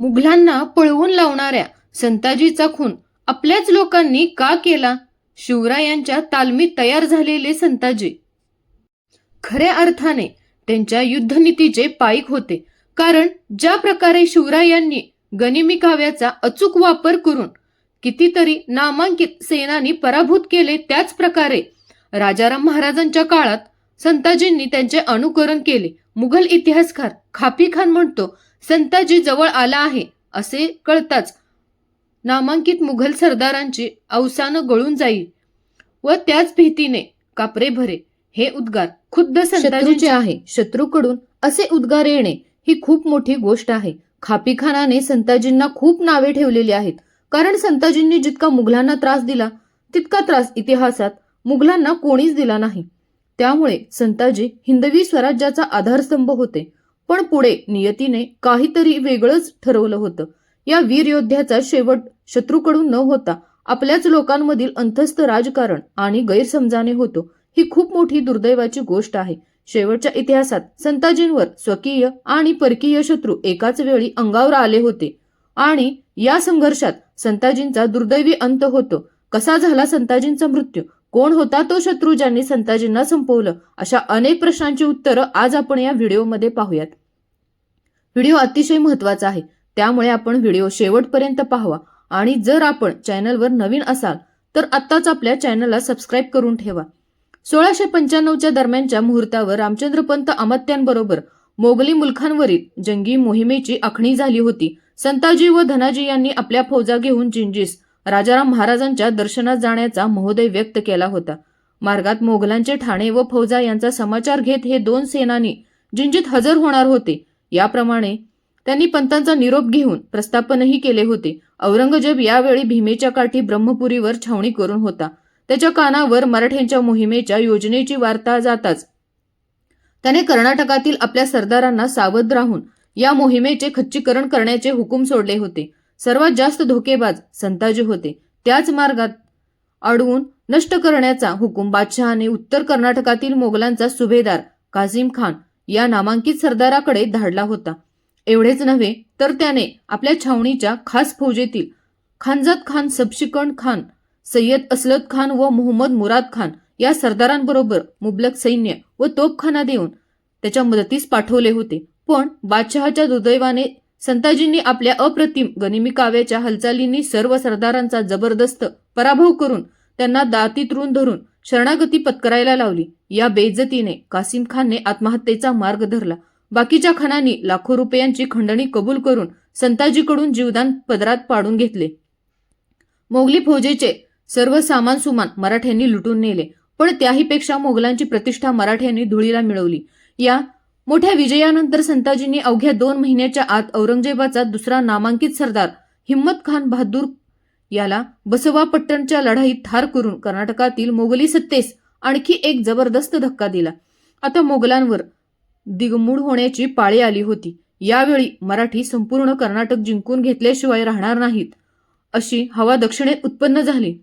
मुघलांना पळवून लावणाऱ्या संताजीचा खून आपल्याच लोकांनी का केला? शिवरायांच्या तालमीत तयार झालेले संताजी. खऱ्या अर्थाने त्यांच्या युद्धनीतीचे पाईक होते. कारण ज्या प्रकारे शिवरायांनी गनिमी काव्याचा अचूक वापर करून कितीतरी नामांकित सेनानी पराभूत केले त्याच प्रकारे राजाराम महाराजांच्या काळात संताजींनी त्यांचे अनुकरण केले. मुघल इतिहासकार खापी खान म्हणतो संताजी जवळ आला आहे असे कळताच नामांकित मुघल सरदारांची अवसानं गळून जाईल व त्याच भीतीने कापरे भरे. हे उद्गार खुद्द संताजींचे आहे. शत्रूकडून असे उद्गार येणे ही खूप मोठी गोष्ट आहे. खापी खानाने संताजींना खूप नावे ठेवलेली आहेत. कारण संताजींनी जितका मुघलांना त्रास दिला तितका त्रास इतिहासात मुघलांना कोणीच दिला नाही. त्यामुळे संताजी हिंदवी स्वराज्याचा आधारस्तंभ होते. पण पुढे नियतीने काहीतरी वेगळंच ठरवलं होतं. या वीर योद्ध्याचा शेवट शत्रूकडून न होता आपल्याच लोकांमधील अंतस्थ राजकारण आणि गैरसमजाने होतो ही खूप मोठी दुर्दैवाची गोष्ट आहे. शेवटच्या इतिहासात संताजींवर स्वकीय आणि परकीय शत्रू एकाच वेळी अंगावर आले होते. आणि या संघर्षात संताजींचा दुर्दैवी अंत होतो. कसा झाला संताजींचा मृत्यू? कोण होता तो शत्रू ज्यांनी संताजींना संपवलं? अशा अनेक प्रश्नांची उत्तरं आज आपण या व्हिडिओमध्ये पाहूयात. व्हिडिओ अतिशय महत्त्वाचा आहे. त्यामुळे आपण व्हिडिओ शेवटपर्यंत पाहावा. आणि जर आपण चॅनलवर नवीन असाल तर आत्ताच आपल्या चॅनलला सबस्क्राईब करून ठेवा. सोळाशे पंच्याण्णवच्या दरम्यानच्या मुहूर्तावर रामचंद्रपंत अमात्यांबरोबर मोगली मुलखांवरील जंगी मोहिमेची आखणी झाली होती. संताजी व धनाजी यांनी आपल्या फौजा घेऊन जिंजीस राजाराम महाराजांच्या दर्शनात जाण्याचा महोदय व्यक्त केला होता. मार्गात मोगलांचे ठाणे व फौजा यांचा समाचार घेत हे दोन सेनानी जिंजीत हजर होणार होते. याप्रमाणे त्यांनी पंतांचा निरोप घेऊन प्रस्थापनही केले होते. औरंगजेब यावेळी भीमेच्या काठी ब्रह्मपुरीवर छावणी करून होता. त्याच्या कानावर मराठ्यांच्या मोहिमेच्या योजनेची वार्ता जाताच त्याने कर्नाटकातील आपल्या सरदारांना सावध राहून या मोहिमेचे खच्चीकरण करण्याचे हुकूम सोडले होते. सर्वात जास्त धोकेबाज संताजी होते. त्याच मार्गात अडवून नष्ट करण्याचा हुकूम बादशहाने उत्तर कर्नाटकातील मोगलांचा सुभेदार काझिम खान या नामांकित सरदाराकडे धाडला होता. एवढेच नव्हे तर त्याने आपल्या छावणीच्या खास फौजेतील खानजात खान सबशिकण खान सय्यद असलत खान व मोहम्मद मुराद खान या सरदारांबरोबर मुबलक सैन्य व तोपखाना देऊन त्याच्या मदतीस पाठवले होते. पण बादशहाच्या दुर्दैवाने संताजींनी आपल्या अप्रतिम गनिमी काव्याच्या हालचालींनी सर्व सरदारांचा जबरदस्त पराभव करून त्यांना दातीतरून धरून शरणागती पत्करायला लावली. या बेइज्जतीने कासिम खानने आत्महत्येचा मार्ग धरला. बाकीच्या खानांनी लाखो रुपयांची खंडणी कबूल करून संताजीकडून जीवदान पदरात पाडून घेतले. मोगली फौजेचे सर्व सामान सुमान मराठ्यांनी लुटून नेले. पण त्याहीपेक्षा मोगलांची प्रतिष्ठा मराठ्यांनी धुळीला मिळवली. या मोठ्या विजयानंतर संताजींनी अवघ्या दोन महिन्याच्या आत औरंगजेबाचा दुसरा नामांकित सरदार हिम्मत खान बहादूर याला बसवापट्टणच्या लढाईत ठार करून कर्नाटकातील मोगली सत्तेस आणखी एक जबरदस्त धक्का दिला. आता मोगलांवर दिगमूड होण्याची पाळी आली होती. यावेळी मराठी संपूर्ण कर्नाटक जिंकून घेतल्याशिवाय राहणार नाहीत अशी हवा दक्षिणेत उत्पन्न झाली.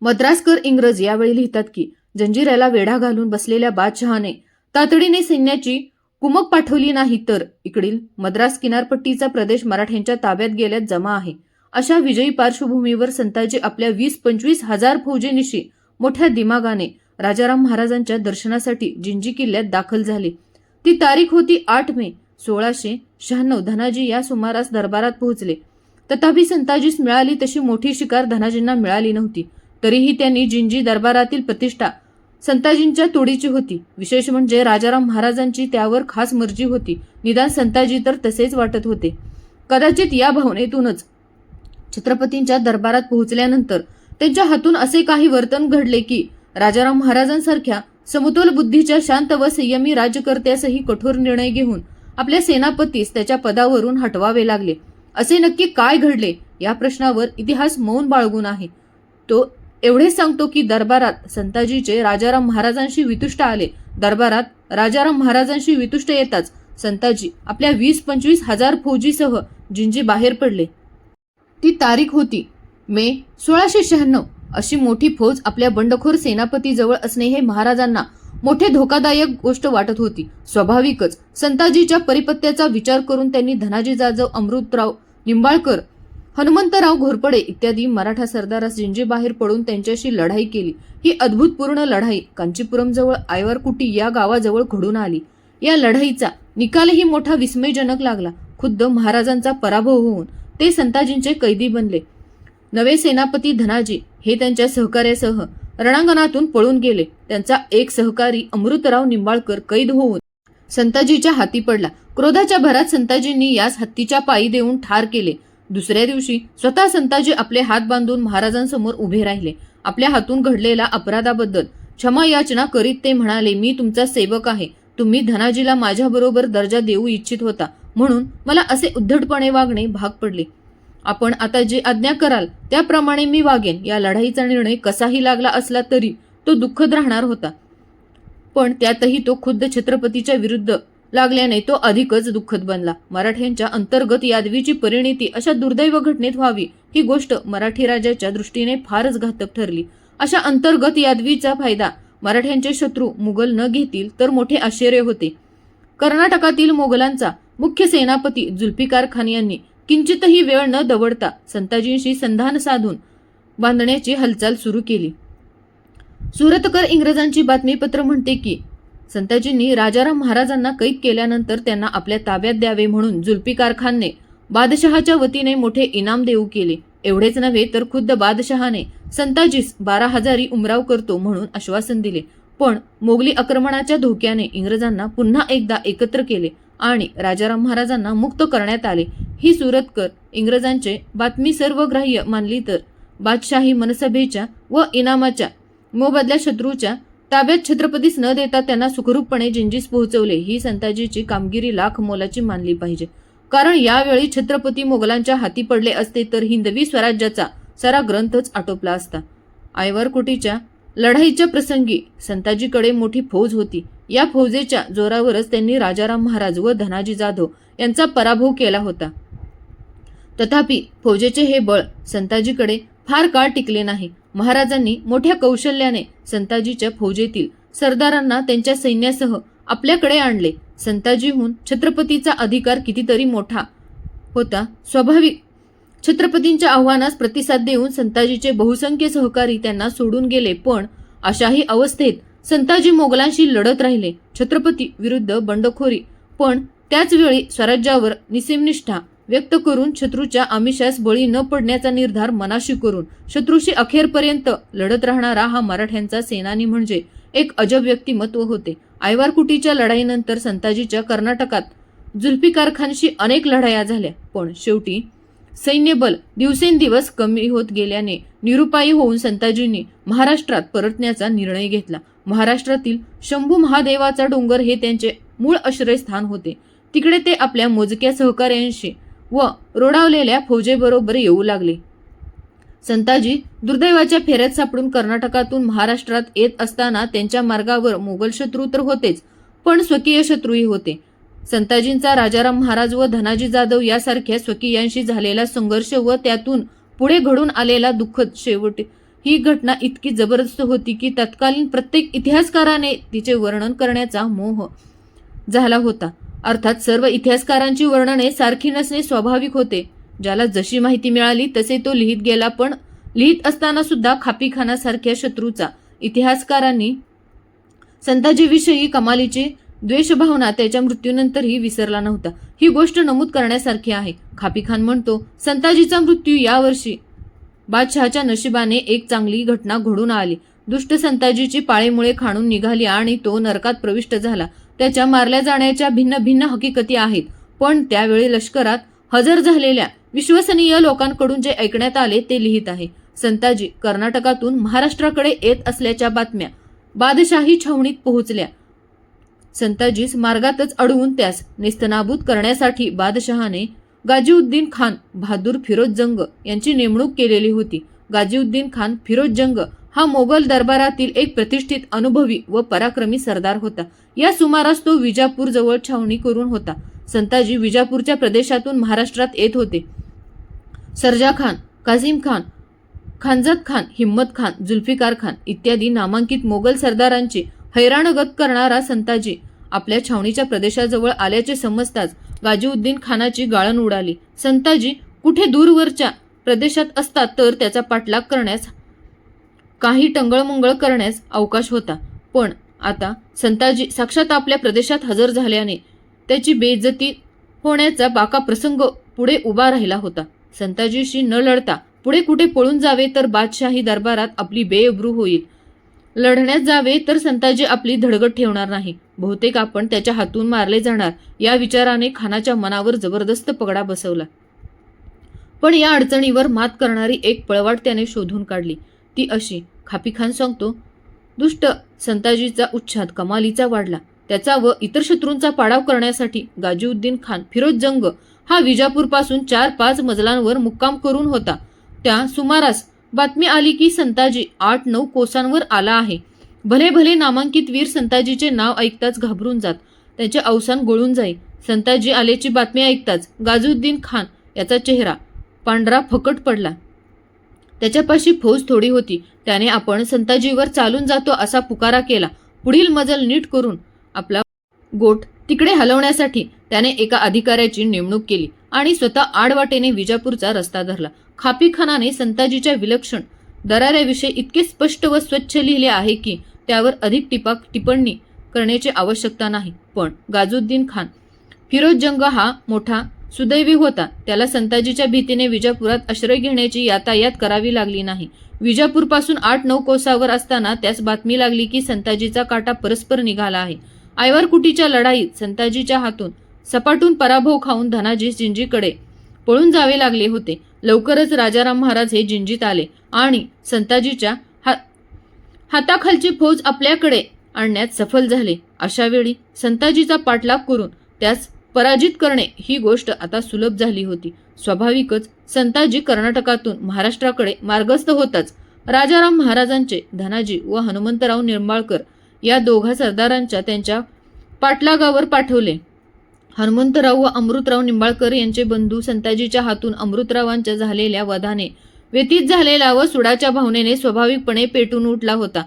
मद्रासकर इंग्रज यावेळी लिहितात की जंजिऱ्याला वेढा घालून बसलेल्या बादशहाने तातडीने सैन्याची कुमक पाठवली नाही तर इकडील मद्रास किनारपट्टीचा प्रदेश मराठ्यांच्या ताब्यात गेल्यात जमा आहे. अशा विजयी पार्श्वभूमीवर संताजी आपल्या वीस पंचवीस हजार फौजेनिशी मोठ्या दिमागाने राजाराम महाराजांच्या दर्शनासाठी जिंजी किल्ल्यात दाखल झाले. ती तारीख होती आठ मे सोळाशे शहाण्णव. धनाजी या सुमारास दरबारात पोहोचले. तथापि संताजीस मिळाली तशी मोठी शिकार धनाजींना मिळाली नव्हती. तरीही त्यांनी जिंजी दरबारातील प्रतिष्ठा संताजींच्या तोडीची होती. विशेष म्हणजे राजाराम महाराजांची त्यावर खास मर्जी होती. निदान संताजी तर तसेच वाटत होते. कदाचित या भावनेतूनच छत्रपतींच्या दरबारात पोहोचल्यानंतर त्यांच्या हातून असे काही वर्तन घडले की राजाराम महाराजांसारख्या समतोल बुद्धीच्या शांत व संयमी राज्यकर्त्यासही कठोर निर्णय घेऊन आपल्या सेनापतीस त्याच्या पदावरून हटवावे लागले. असे नक्की काय घडले या प्रश्नावर इतिहास मौन बाळगून आहे. तो एवढे सांगतो की दरबारात संताजीचे राजाराम महाराजांशी वितुष्ट आले. दरबारात राजाराम महाराजांशी वितुष्ट येताच संताजी आपल्या वीस पंचवीस हजार फौजीसह जिंजी बाहेर पडले. ती तारीख होती. मे सोळाशे शहाण्णव अशी मोठी फौज आपल्या बंडखोर सेनापतीजवळ असणे हे महाराजांना मोठे धोकादायक गोष्ट वाटत होती. स्वाभाविकच संताजीच्या परिपत्याचा विचार करून त्यांनी धनाजी जाधव अमृतराव निंबाळकर हनुमंतराव घोरपडे इत्यादी मराठा सरदारास जिंजीबाहेर पडून त्यांच्याशी लढाई केली. ही अद्भुतपूर्ण लढाई कांचीपुरमजवळ आयवरकुटी या गावाजवळ घडून आली. या लढाईचा निकालही मोठा विस्मयजनक लागला. खुद्द महाराजांचा पराभव होऊन ते संताजींचे कैदी बनले. नवे सेनापती धनाजी हे त्यांच्या सहकार्यासह रणांगणातून पळून गेले. त्यांचा एक सहकारी अमृतराव निंबाळकर कैद होऊन संताजीच्या हाती पडला. क्रोधाच्या भरात संताजींनी यास हत्तीच्या पायी देऊन ठार केले. दुसऱ्या दिवशी स्वतः संताजी आपले हात बांधून महाराजांसमोर उभे राहिले. आपल्या हातून घडलेल्या अपराधाबद्दल क्षमा याचना करीत ते म्हणाले मी तुमचा सेवक आहे. तुम्ही धनाजीला माझ्याबरोबर दर्जा देऊ इच्छित होता. म्हणून मला असे उद्धटपणे वागणे भाग पडले. आपण आता जे आज्ञा कराल त्याप्रमाणे मी वागेन. या लढाईचा निर्णय कसाही लागला असला तरी तो दुःखद राहणार होता. पण त्यातही तो खुद्द छत्रपतीच्या विरुद्ध लागल्याने तो अधिकच दुःखद बनला. मराठ्यांच्या अंतर्गत यादवीची परिणिती अशा दुर्दैव घटनेत व्हावी ही गोष्ट मराठी राजाच्या दृष्टीने फारच घातक ठरली. अशा अंतर्गत यादवीचा फायदा मराठ्यांचे शत्रू मुघल न घेतील तर मोठे आश्चर्य होते. कर्नाटकातील मोगलांचा मुख्य सेनापती जुल्फिकार खान यांनी किंचितही वेळ न दवडता संताजींशी संधान साधून बांधण्याची हालचाल सुरू केली. सुरतकर इंग्रजांची बातमीपत्र म्हणते की संताजींनी राजाराम महाराजांना कैद केल्यानंतर त्यांना आपल्या ताब्यात द्यावे म्हणून जुल्फिकार खानने बादशहाच्या वतीने मोठे इनाम देऊ केले. एवढेच नव्हे तर खुद्द बादशहाने संताजीस बारा हजारी उमराव करतो म्हणून आश्वासन दिले. पण मोगली आक्रमणाच्या धोक्याने इंग्रजांना पुन्हा एकदा एकत्र केले. आणि राजाराम महाराजांना मुक्त करण्यात आले. ही सुरतकर इंग्रजांचे बातमी सर्वग्राह्य मानली तर. बादशाही मनसभेच्या व इनामाच्या मोबदल्या शत्रूच्या ताब्यात छत्रपतीस न देता त्यांना सुखरूपपणे जिंजीस पोहोचवले ही संताजीची कामगिरी लाख मोलाची मानली पाहिजे. कारण यावेळी छत्रपती मोगलांच्या हाती पडले असते तर हिंदवी स्वराज्याचा सारा ग्रंथच आटोपला असता. आयवरकुटीच्या लढाईच्या प्रसंगी संताजीकडे मोठी फौज होती. या फौजेच्या जोरावरच त्यांनी राजाराम महाराज व धनाजी जाधव यांचा पराभव केला होता. तथापि फौजेचे हे बळ संताजीकडे फार काळ टिकले नाही. महाराजांनी मोठ्या कौशल्याने संताजीच्या फौजेतील सरदारांना त्यांच्या सैन्यासह आपल्याकडे आणले. संताजीहून छत्रपतीचा अधिकार कितीतरी मोठा होता. स्वाभाविक छत्रपतींच्या आव्हानास प्रतिसाद देऊन संताजीचे बहुसंख्य सहकारी त्यांना सोडून गेले पण अशाही अवस्थेत संताजी मोगलांशी लढत राहिले. छत्रपती विरुद्ध बंडखोरी. पण त्याचवेळी स्वराज्यावर निसेमनिष्ठा व्यक्त करून शत्रूच्या आमिषास बळी न पडण्याचा निर्धार मनाशी करून शत्रूशी अखेरपर्यंत लढत राहणारा हा मराठ्यांचा सेनानी म्हणजे एक अजब व्यक्तिमत्व होते. आयवारकुटीच्या लढाईनंतर संताजीच्या कर्नाटकात जुल्फिकार खानशी अनेक लढाया झाल्या. पण शेवटी सैन्यबल दिवसेंदिवस कमी होत गेल्याने निरुपायी होऊन संताजींनी महाराष्ट्रात परतण्याचा निर्णय घेतला. महाराष्ट्रातील शंभू महादेवाचा डोंगर हे त्यांचे मूळ आश्रयस्थान होते. तिकडे ते आपल्या मोजक्या सहकार्यांशी व रोडावलेल्या फौजेबरोबर येऊ लागले. संताजी दुर्दैवाच्या फेऱ्यात सापडून कर्नाटकातून महाराष्ट्रात येत असताना त्यांच्या मार्गावर मोगल शत्रू तर होतेच पण स्वकीय शत्रूही होते. संताजींचा राजाराम महाराज व धनाजी जाधव यासारख्या स्वकीयांशी झालेला संघर्ष व त्यातून पुढे घडून आलेला दुःखद शेवटी ही घटना इतकी जबरदस्त होती की तत्कालीन प्रत्येक इतिहासकाराने तिचे वर्णन करण्याचा मोह झाला होता. अर्थात सर्व इतिहासकारांची वर्णने सारखी नसणे स्वाभाविक होते. ज्याला जशी माहिती मिळाली तसे तो लिहित गेला पण लिहित असताना सुद्धा खापीखानासारख्या शत्रूचा इतिहासकारांनी संताजीविषयी कमालीची द्वेषभावना त्याच्या मृत्यूनंतरही विसरला नव्हता. ही गोष्ट नमूद करण्यासारखी आहे. खापीखान म्हणतो संताजीचा मृत्यू यावर्षी बादशहाच्या नशिबाने एक चांगली घटना घडून आली. दुष्ट संताजीची पाळीमुळे खाणून निघाली आणि तो नरकात प्रविष्ट झाला. त्याच्या मारल्या जाण्याच्या भिन्न भिन्न हकीकती आहेत पण त्यावेळी लष्करात हजर झालेल्या विश्वसनीय लोकांकडून जे ऐकण्यात आले ते लिहित आहे. संताजी कर्नाटकातून महाराष्ट्राकडे येत असल्याच्या बातम्या बादशाही छावणीत पोहोचल्या. संताजीस मार्गातच अडवून त्यास निस्तनाबूत करण्यासाठी बादशहाने गाजीउद्दीन खान बहादूर फिरोज जंग यांची नेमणूक केलेली होती. गाजीउद्दीन खान फिरोज जंग हा मोगल दरबारातील एक प्रतिष्ठित अनुभवी व पराक्रमी सरदार होता. या सुमारास तो विजापूर जवळ छावणी करून होता. संताजी विजापूरच्या प्रदेशातून महाराष्ट्रात येत होते. सरजा खान काझीम खान खानजत खान हिम्मत खान जुल्फिकार खान इत्यादी नामांकित मोगल सरदारांची हैराणगत करणारा संताजी आपल्या छावणीच्या प्रदेशाजवळ आल्याचे समजताच गाजीउद्दीन खानाची गाळण उडाली. संताजी कुठे दूरवरच्या प्रदेशात असतात तर त्याचा पाठलाग करण्यास काही टंगळमंगळ करण्यास अवकाश होता. पण आता संताजी साक्षात आपल्या प्रदेशात हजर झाल्याने त्याची बेइज्जती होण्याचा बाका प्रसंग पुढे उभा राहिला होता. संताजीशी न लढता पुढे कुठे पळून जावे तर बादशाही दरबारात आपली बेअब्रू होईल. लढण्यात जावे तर संताजी आपली धडगड ठेवणार नाही. बहुतेक आपण त्याच्या हातून मारले जाणार या विचाराने खानाच्या मनावर जबरदस्त पगडा बसवला. पण या अडचणीवर मात करणारी एक पळवाट त्याने शोधून काढली. ती अशी खापीखान सांगतो दुष्ट संताजीचा उच्छाद कमालीचा वाढला. त्याचा व इतर शत्रूंचा पाडाव करण्यासाठी गाजीउद्दीन खान फिरोज जंग हा विजापूरपासून चार पाच मजलांवर मुक्काम करून होता. त्या सुमारास बातमी आली की संताजी आठ नऊ कोसांवर आला आहे. भले भले नामांकित वीर संताजीचे नाव ऐकताच घाबरून जात. त्याचे अवसान गळून जाई संताजी आल्याची बातमी ऐकताच गाजुद्दीन खान याचा चेहरा पांढरा फकट पडला. त्याच्यापाशी फौज थोडी होती. त्याने आपण संताजीवर चालून जातो असा पुकारा केला. पुढील मजल नीट करून आपला गोट तिकडे हलवण्यासाठी त्याने एका अधिकाऱ्याची नेमणूक केली. आणि स्वतः आडवाटेने विजापूरचा रस्ता धरला. खापीखानाने संताजीच्या विलक्षण दराऱ्याविषयी इतके स्पष्ट व स्वच्छ लिहिले आहे की त्यावर अधिक टिपा टिप्पणी करण्याची आवश्यकता नाही. पण गाजुद्दीन खान फिरोज जंग हा मोठा सुदैवी होता. त्याला संताजीच्या भीतीने विजापुरात आश्रय घेण्याची यातायात करावी लागली नाही. विजापूरपासून आठ नऊ कोसावर असताना त्यास बातमी लागली की संताजीचा काटा परस्पर निघाला आहे. आयवारकुटीच्या लढाईत संताजीच्या हातून सपाटून पराभव खाऊन धनाजी जिंजीकडे पळून जावे लागले होते. लवकरच राजाराम महाराज हे जिंजीत आले आणि संताजीच्या हा हाताखालची फौज आपल्याकडे आणण्यात सफल झाले. अशा वेळी संताजीचा पाठलाग करून त्यास पराजित करणे ही गोष्ट आता सुलभ झाली होती. स्वाभाविकच संताजी कर्नाटकातून महाराष्ट्राकडे मार्गस्थ होताच. राजाराम महाराजांचे धनाजी व हनुमंतराव निंबाळकर या दोघा सरदारांच्या त्यांच्या पाठलागावर पाठवले. हनुमंतराव व अमृतराव निंबाळकर यांचे बंधू संताजीच्या हातून अमृतरावांच्या झालेल्या वधाने व्यतीत झालेला व सुडाच्या भावनेने स्वाभाविकपणे पेटून उठला होता.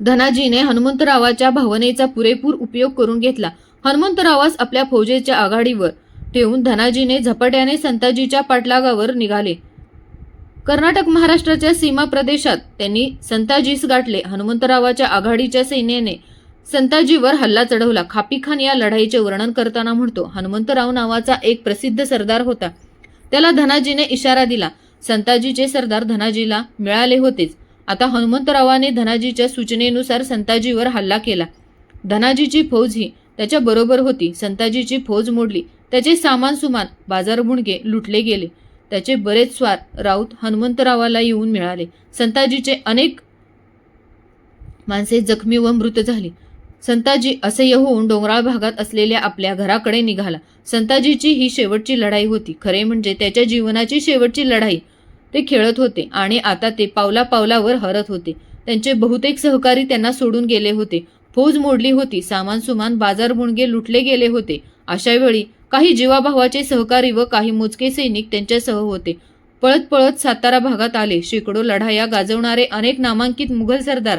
धनाजीने हनुमंतरावाच्या भावनेचा पुरेपूर उपयोग करून घेतला. हनुमंतरावास आपल्या फौजेच्या आघाडीवर ठेवून धनाजीने झपाट्याने संताजीच्या पाठलागावर निघाले. कर्नाटक महाराष्ट्राच्या सीमा प्रदेशात त्यांनी संताजीस गाठले. हनुमंतरावाच्या आघाडीच्या सैन्याने संताजीवर हल्ला चढवला. खापीखान या लढाईचे वर्णन करताना म्हणतो हनुमंतराव नावाचा एक प्रसिद्ध सरदार होता. त्याला धनाजीने इशारा दिला. संताजीचे सरदार धनाजीला मिळाले होतेच. आता हनुमंतरावाने धनाजीच्या सूचनेनुसार संताजीवर हल्ला केला. धनाजीची फौज ही त्याच्या बरोबर होती. संताजीची फौज मोडली. त्याचे सामान सुमान बाजारभुणगे लुटले गेले. त्याचे बरेच स्वार राऊत हनुमंतरावाला येऊन मिळाले. संताजीचे अनेक माणसे जखमी व मृत झाली. संताजी असे होऊन डोंगराळ भागात असलेल्या आपल्या घराकडे निघाला. संताजीची ही शेवटची लढाई होती. खरे म्हणजे त्याच्या जीवनाची शेवटची लढाई. ते खेळत होते आणि आता ते पावला पावलावर हरत होते. त्यांचे बहुतेक सहकारी त्यांना सोडून गेले होते. फौज मोडली होती. सामान सुमान बाजार बुणगे लुटले गेले होते. अशा वेळी काही जीवाभावाचे सहकारी व काही मोजके सैनिक त्यांच्यासह होते. पळत पळत सातारा भागात आले. शेकडो लढाया गाजवणारे अनेक नामांकित मुघल सरदार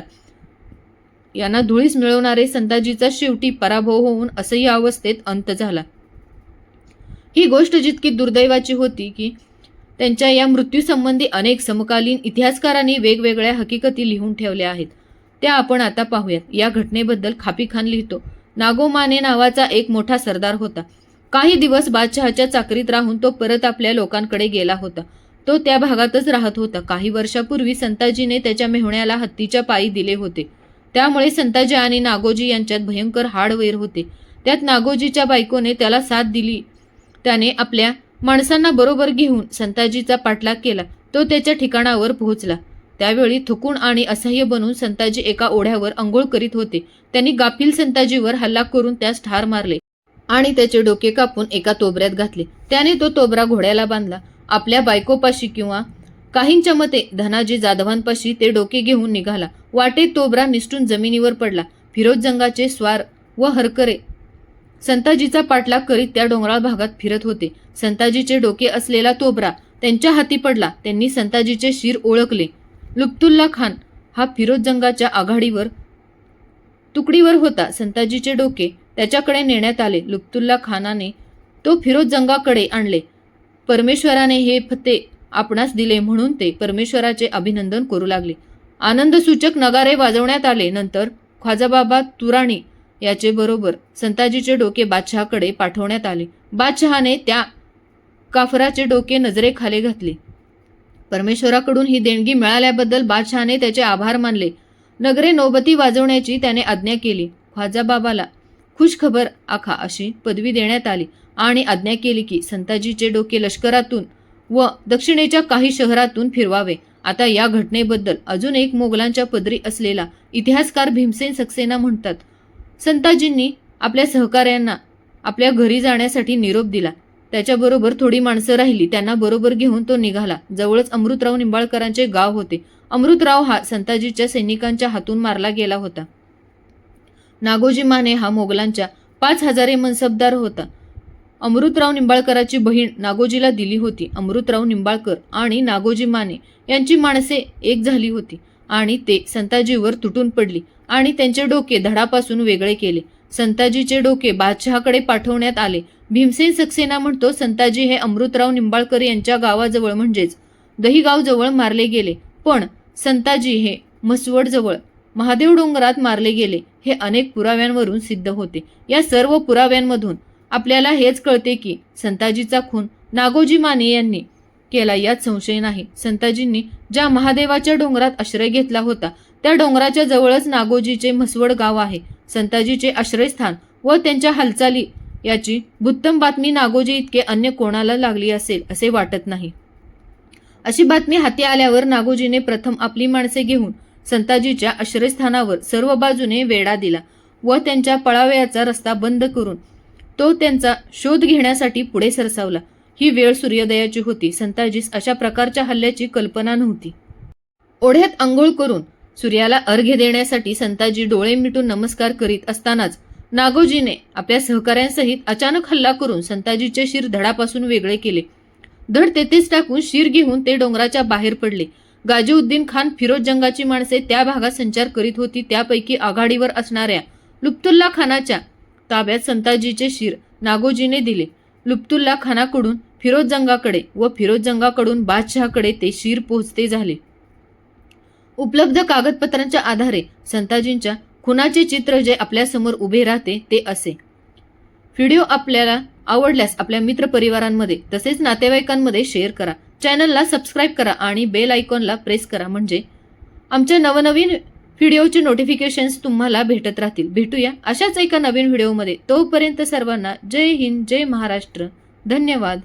यांना धुळीस मिळवणारे संताजीचा शेवटी पराभव होऊन असह्य अवस्थेत अंत झाला. ही गोष्ट जितकी दुर्दैवाची होती की त्यांच्या या मृत्यूसंबंधी अनेक समकालीन इतिहासकारांनी वेगवेगळ्या हकीकती लिहून ठेवल्या आहेत. त्या आपण आता पाहूयात. या घटनेबद्दल खापीखान लिहितो. नागोमाने नावाचा एक मोठा सरदार होता. काही दिवस बादशहाच्या चाकरीत राहून तो परत आपल्या लोकांकडे गेला होता. तो त्या भागातच राहत होता. काही वर्षापूर्वी संताजीने त्याच्या मेहुण्याला हत्तीच्या पायी दिले होते. त्यामुळे संताजी आणि नागोजी यांच्यात भयंकर हाडवैर होते. त्यात नागोजीच्या बायकोने त्याला साथ दिली. त्याने आपल्या माणसांना बरोबर घेऊन संताजीचा पाठलाग केला. तो त्याच्या ठिकाणावर पोहोचला. त्यावेळी थुकून आणि असह्य बनून संताजी एका ओढ्यावर अंघोळ करीत होते. त्यांनी गाफील संताजीवर हल्ला करून त्यास ठार मारले आणि त्याचे डोके कापून एका तोबऱ्यात घातले. त्याने तो तोबरा घोड्याला बांधला. आपल्या बायकोपाशी किंवा काहींच्या मते धनाजी जाधवांपाशी ते डोके घेऊन निघाला. वाटेत तोबरा निसटून जमिनीवर पडला. फिरोज जंगाचे स्वार व हरकरे. संताजीचा पाठलाग करीत त्या डोंगराळ भागात फिरत होते. संताजीचे डोके असलेला तोबरा त्यांच्या हाती पडला. त्यांनी संताजीचे शिर ओळखले. लुप्तुल्ला खान हा फिरोज जंगाच्या आघाडीवर तुकडीवर होता. संताजीचे डोके त्याच्याकडे नेण्यात आले. लुप्तुल्ला खानाने तो फिरोज जंगाकडे आणले. परमेश्वराने हे फते आपणास दिले म्हणून ते परमेश्वराचे अभिनंदन करू लागले. आनंदसूचक नगारे वाजवण्यात आले. नंतर ख्वाजाबाबा तुराणी याचे बरोबर संताजीचे डोके बादशहाकडे पाठवण्यात आले. बादशहाने त्या काफराचे डोके नजरेखाली घातले. परमेश्वराकडून ही देणगी मिळाल्याबद्दल बादशहाने त्याचे आभार मानले. नगरे नौबती वाजवण्याची त्याने आज्ञा केली. ख्वाजाबाबाला खुशखबर आखा अशी पदवी देण्यात आली आणि आज्ञा केली की संताजीचे डोके लष्करातून व दक्षिणेच्या काही शहरातून फिरवावे. आता या घटनेबद्दल अजून एक मोगलांच्या पदरी असलेला इतिहासकार भीमसेन सक्सेना म्हणतात. संताजींनी आपल्या सहकाऱ्यांना आपल्या घरी जाण्यासाठी निरोप दिला. त्याच्याबरोबर थोडी माणसं राहिली त्यांना बरोबर घेऊन तो निघाला. जवळच अमृतराव निंबाळकरांचे गाव होते. अमृतराव हा संताजीच्या सैनिकांच्या हातून मारला गेला होता. नागोजी माने हा मोगलांच्या पाच हजारे मनसबदार होता. अमृतराव निंबाळकराची बहीण नागोजीला दिली होती. अमृतराव निंबाळकर आणि नागोजी माने यांची माणसे एक झाली होती आणि ते संताजीवर तुटून पडली आणि त्यांचे डोके धडापासून वेगळे केले. संताजीचे डोके बादशहाकडे पाठवण्यात आले. भीमसेन सक्सेना म्हणतो संताजी हे अमृतराव निंबाळकर यांच्या गावाजवळ म्हणजेच दहीगावजवळ मारले गेले. पण संताजी हे मसवडजवळ महादेव डोंगरात मारले गेले. हे अनेक पुराव्यांवरून सिद्ध होते. या सर्व पुराव्यांमधून आपल्याला हेच कळते की संताजीचा खून नागोजी माने यांनी केला यात संशय नाही. संताजींनी ज्या महादेवाच्या डोंगरात आश्रय घेतला होता त्या डोंगराच्या जवळच नागोजीचे म्हसवड गाव आहे. संताजीचे आश्रयस्थान व त्यांच्या हालचाली याची भुत्तम बातमी नागोजी इतके अन्य कोणाला लागली असेल असे वाटत नाही. अशी बातमी हाती आल्यावर नागोजीने प्रथम आपली माणसे घेऊन संताजीच्या आश्रयस्थानावर सर्व बाजूने वेढा दिला व त्यांच्या पळावयाचा रस्ता बंद करून तो त्यांचा शोध घेण्यासाठी पुढे सरसावला. ही वेळ सूर्योदयाची होती. संताजीस अशा प्रकारच्या हल्ल्याची कल्पना नव्हती. ओढ्यात आंघोळ करून सूर्याला अर्घ्य देण्यासाठी संताजी डोळे मिटून नमस्कार करीत असतानाच नागोजीने आपल्या सहकाऱ्यांसहित अचानक हल्ला करून संताजीचे शिर धडापासून वेगळे केले. धड तेथेच टाकून शिर घेऊन ते डोंगराच्या बाहेर पडले. गाजीउद्दीन खान फिरोज जंगाची माणसे त्या भागात संचार करीत होती. त्यापैकी आघाडीवर असणाऱ्या लुप्तुल्ला खानाच्या ताब्यात संताजीचे शिर नागोजीने दिले. लुप्तुल्ला खानाकडून फिरोज जंगाकडे व फिरोज जंगाकडून बादशहाकडे ते शिर पोहोचते झाले. उपलब्ध कागदपत्रांच्या आधारे संताजींच्या खुनाचे चित्र जे आपल्यासमोर उभे राहते ते असे. व्हिडिओ आपल्याला आवडल्यास आपल्या मित्रपरिवारांमध्ये तसेच नातेवाईकांमध्ये शेअर करा. चॅनलला सबस्क्राईब करा आणि बेल आयकॉनला प्रेस करा. म्हणजे आमच्या नवनवीन व्हिडिओचे नोटिफिकेशन्स तुम्हाला भेटत राहतील. भेटूया अशाच एका नवीन व्हिडिओमध्ये. तोपर्यंत सर्वांना जय हिंद जय महाराष्ट्र. धन्यवाद.